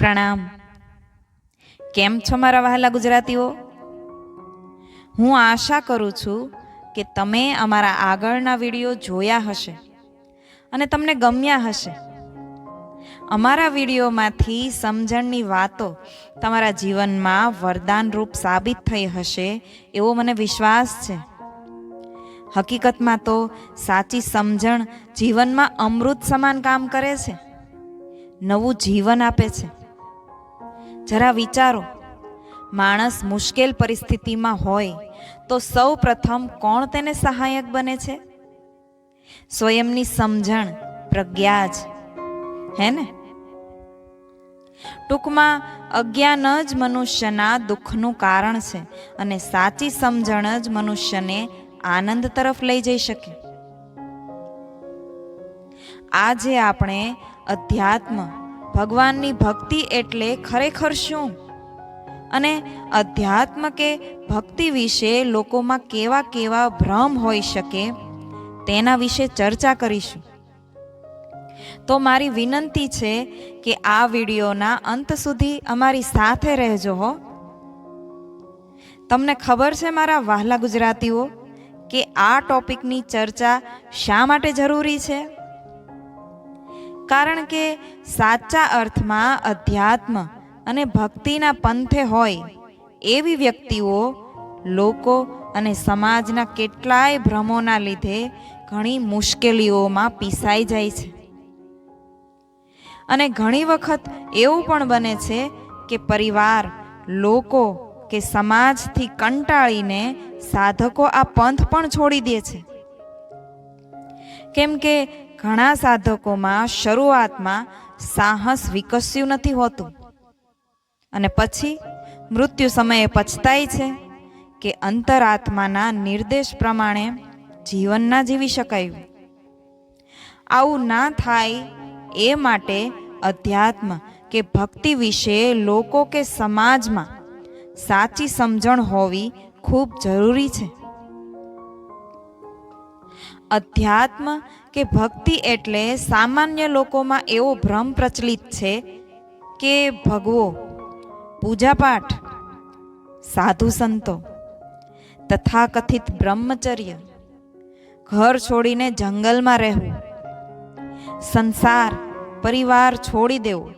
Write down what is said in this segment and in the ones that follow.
પ્રણામ. કેમ છો મારા વહાલા ગુજરાતીઓ? હું આશા કરું છું કે તમે અમારા આગળના વીડિયો જોયા હશે અને તમને ગમ્યા હશે. અમારા વિડીયોમાંથી સમજણની વાતો તમારા જીવનમાં વરદાનરૂપ સાબિત થઈ હશે એવો મને વિશ્વાસ છે. હકીકતમાં તો સાચી સમજણ જીવનમાં અમૃત સમાન કામ કરે છે. નવું જીવન આપે છે. જરા વિચારો. માણસ મુશ્કેલ પરિસ્થિતિમાં હોય તો સૌ પ્રથમ કોણ તેને સહાયક બને છે? સ્વયંની સમજણ, પ્રજ્ઞા જ. હે ને? ટૂંકમાં, અજ્ઞાન જ મનુષ્યના દુઃખનું કારણ છે અને સાચી સમજણ જ મનુષ્યને આનંદ તરફ લઈ જઈ શકે. આજે આપણે અધ્યાત્મ ભગવાનની ભક્તિ એટલે ખરેખર શું? અને અધ્યાત્મ કે ભક્તિ વિશે લોકોમાં કેવા કેવા ભ્રમ હોઈ શકે, તેના વિશે ચર્ચા કરીશું. તો મારી વિનંતી છે કે આ વિડીયોના અંત સુધી અમારી સાથે રહેજો હો. તમને ખબર છે મારા વહાલા ગુજરાતીઓ, કે આ ટોપિકની ચર્ચા શા માટે જરૂરી છે? કારણ કે સાચા અર્થમાં અધ્યાત્મ અને ભક્તિના પંથે હોય એવી વ્યક્તિઓ લોકો અને સમાજના કેટલાય ભ્રમોના લીધે ઘણી મુશ્કેલીઓમાં પીસાઈ જાય છે. અને ઘણી વખત એવું પણ બને છે કે પરિવાર, લોકો કે સમાજથી કંટાળીને સાધકો આ પંથ પણ છોડી દે છે. કેમ કે ઘણા સાધકોમાં શરૂઆતમાં સાહસ વિકસ્યું નથી હોતું. અને પછી મૃત્યુ સમયે પછતાય છે કે અંતરાત્માના નિર્દેશ પ્રમાણે જીવન ના જીવી શકાયું. આવું ના થાય એ માટે અધ્યાત્મ કે ભક્તિ વિશે લોકો કે સમાજમાં સાચી સમજણ હોવી ખૂબ જરૂરી છે. અધ્યાત્મ કે ભક્તિ એટલે સામાન્ય લોકોમાં એવો ભ્રમ પ્રચલિત છે કે, ભગવો, પૂજાપાઠ, સાધુ સંતો, તથાકથિત બ્રહ્મચર્ય, ઘર છોડીને જંગલમાં રહેવું, સંસાર, પરિવાર છોડી દેવું,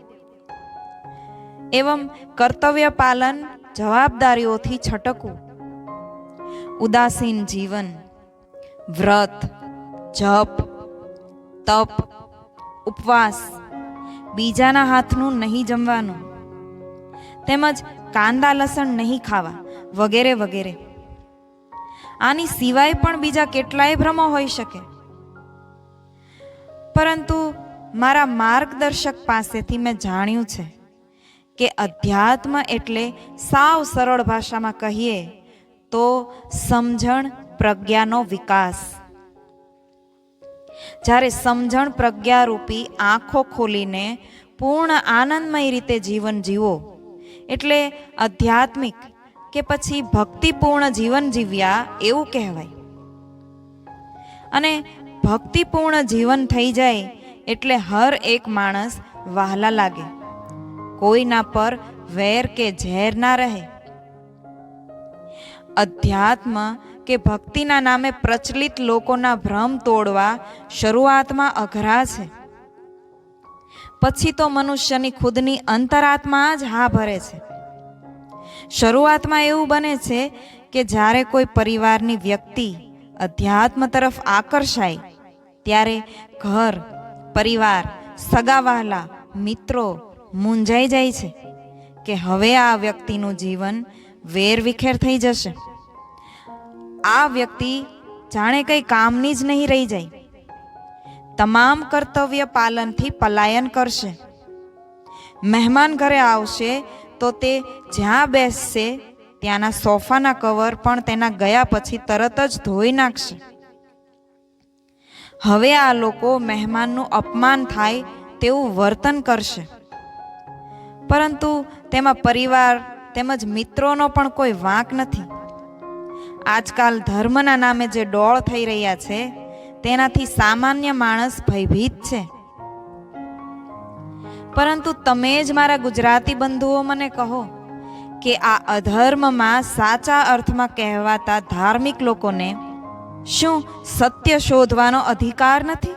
એવમ કર્તવ્ય પાલન જવાબદારીઓથી છટકવું, ઉદાસીન જીવન વ્રત, જપ, તપ, ઉપવાસ, બીજાના હાથનું નહીં જમવાનું, તેમજ કાંદા લસણ નહીં ખાવા, વગેરે વગેરે. આની સિવાય પણ બીજા કેટલાય ભ્રમો હોઈ શકે. પરંતુ મારા માર્ગદર્શક પાસેથી મેં જાણ્યું છે કે અધ્યાત્મ એટલે સાવ સરળ ભાષામાં કહીએ તો સમજણ પ્રજ્ઞાનો વિકાસ. જ્યારે સમજણ પ્રજ્ઞારૂપી આંખો ખોલીને પૂર્ણ આનંદમય રીતે જીવન જીવો, એટલે આધ્યાત્મિક કે પછી ભક્તિપૂર્ણ જીવન જીવ્યા એવું કહેવાય. અને ભક્તિપૂર્ણ જીવન થઈ જાય એટલે હર એક માણસ વહાલા લાગે. કોઈના પર વેર કે ઝેર ના રહે. અધ્યાત્મ કે ભક્તિના નામે પ્રચલિત લોકોના ભ્રમ તોડવા શરૂઆતમાં અઘરા છે. પછી તો મનુષ્યની ખુદની અંતરાત્મા જ હા ભરે છે. શરૂઆતમાં એવું બને છે કે જ્યારે કોઈ પરિવારની વ્યક્તિ અધ્યાત્મ તરફ આકર્ષાય, ત્યારે ઘર, પરિવાર, સગાવાલા, મિત્રો મૂંઝાઈ જાય છે કે હવે આ વ્યક્તિનું જીવન વેરવિખેર થઈ જશે. આ વ્યક્તિ જાણે કંઈ કામની જ નહીં રહી જાય. તમામ કર્તવ્ય પાલનથી પલાયન કરશે. મહેમાન ઘરે આવશે તો તે જ્યાં બેસશે ત્યાંના સોફાના કવર પણ તેના ગયા પછી તરત જ ધોઈ નાખશે. હવે આ લોકો મહેમાનનું અપમાન થાય તેવું વર્તન કરશે. પરંતુ તેમાં પરિવાર તેમજ મિત્રોનો પણ કોઈ વાંક નથી. આજકાલ ધર્મના નામે જે ડોળ થઈ રહ્યા છે, તેનાથી સામાન્ય માણસ ભયભીત છે. પરંતુ તમે જ મારા ગુજરાતી બંધુઓ મને કહો કે આ અધર્મમાં સાચા અર્થમાં કહેવાતા ધાર્મિક લોકોને શું સત્ય શોધવાનો અધિકાર નથી?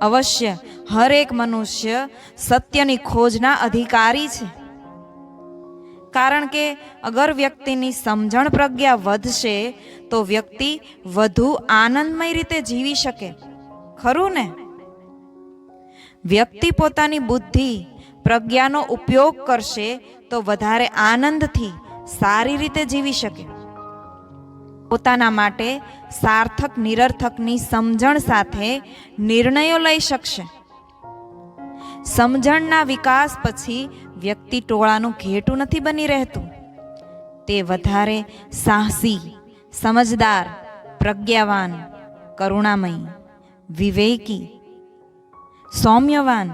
અવશ્ય, હરેક મનુષ્ય સત્યની ખોજના અધિકારી છે. કારણ કે અગર વ્યક્તિની સમજણ પ્રજ્ઞા વધશે, તો વ્યક્તિ વધુ આનંદમય રીતે જીવી શકે. ખરું ને? વ્યક્તિ પોતાની બુદ્ધિ, પ્રજ્ઞાનો ઉપયોગ કરશે, તો વધારે આનંદથી સારી રીતે જીવી શકે. પોતાના માટે સાર્થક, નિરર્થકની સમજણ સાથે નિર્ણયો લઈ શકશે. સમજણના વિકાસ પછી વ્યક્તિ ટોળાનું ઘેટું નથી બની રહેતું. તે વધારે સાહસી, સમજદાર, પ્રજ્ઞાવાન, કરુણામય, વિવેકી, સૌમ્યવાન,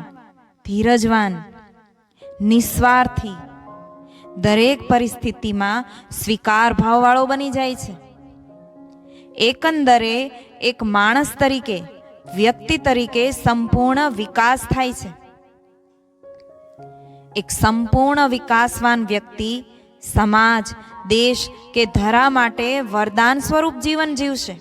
ધીરજવાન, નિસ્વાર્થી દરેક પરિસ્થિતિમાં સ્વીકાર ભાવવાળો બની જાય છે. એકંદરે એક માણસ તરીકે, વ્યક્તિ તરીકે સંપૂર્ણ વિકાસ થાય છે. એક સંપૂર્ણ વિકાસવાન વ્યક્તિ, સમાજ, દેશ કે ધરા માટે વરદાન સ્વરૂપ જીવન જીવશે.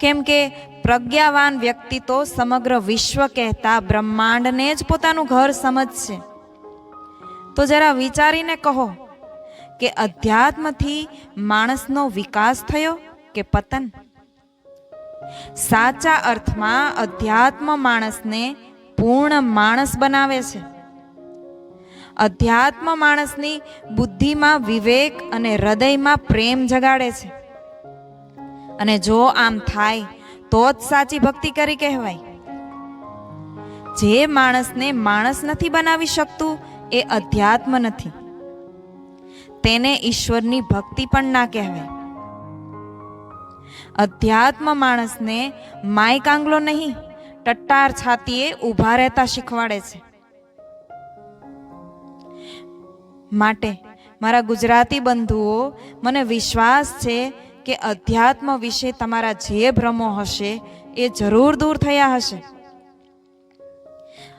કેમ કે પ્રજ્ઞાવાન વ્યક્તિ તો સમગ્ર વિશ્વ કહેતા બ્રહ્માંડને જ પોતાનું ઘર સમજશે. તો જરા વિચારીને કહો કે અધ્યાત્મથી માણસનો વિકાસ થયો કે પતન? સાચા અર્થમાં અધ્યાત્મ માણસને પૂર્ણ માણસ બનાવે છે. અધ્યાત્મ માણસની બુદ્ધિમાં વિવેક અને હૃદયમાં પ્રેમ જગાડે છે. અને જો આમ થાય, તો જ સાચી ભક્તિ કરી કહેવાય. જે માણસને માણસ નથી બનાવી શકતું, એ અધ્યાત્મ નથી. તેને ઈશ્વરની ભક્તિ પણ ના કહેવાય. અધ્યાત્મ માણસને માય કાંગલો નહીં, ટટ્ટાર છાતીએ ઊભા રહેતા શીખવાડે છે. માટે. મારા ગુજરાતી બંધુઓ, મને વિશ્વાસ છે કે અધ્યાત્મ વિશે તમારા જે ભ્રમો હશે, એ જરૂર દૂર થયા હશે.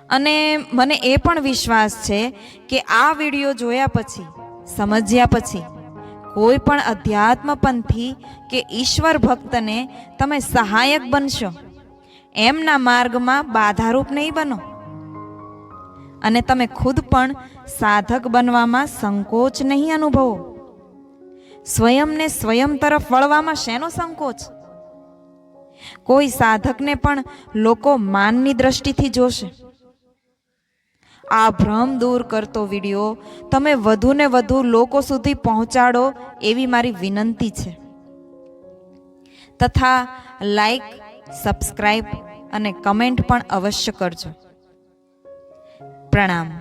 અને મને એ પણ વિશ્વાસ છે કે આ વીડિયો જોયા પછી, સમજ્યા પછી, કોઈ પણ અધ્યાત્મપંથી કે ઈશ્વર ભક્તને તમે સહાયક બનશો, એમના માર્ગમાં બાધારૂપ નહીં બનો. અને તમે ખુદ પણ સાધક બનવામાં સંકોચ નહીં અનુભવો. સ્વયંને સ્વયં તરફ વળવામાં શેનો સંકોચ? કોઈ સાધકને પણ લોકો માનની દ્રષ્ટિથી જોશે. આ ભ્રમ દૂર કરતો વીડિયો તમે વધુને વધુ લોકો સુધી પહોંચાડો એવી મારી વિનંતી છે. તથા લાઈક, સબસ્ક્રાઈબ અને કમેન્ટ પણ અવશ્ય કરજો. પ્રણામ.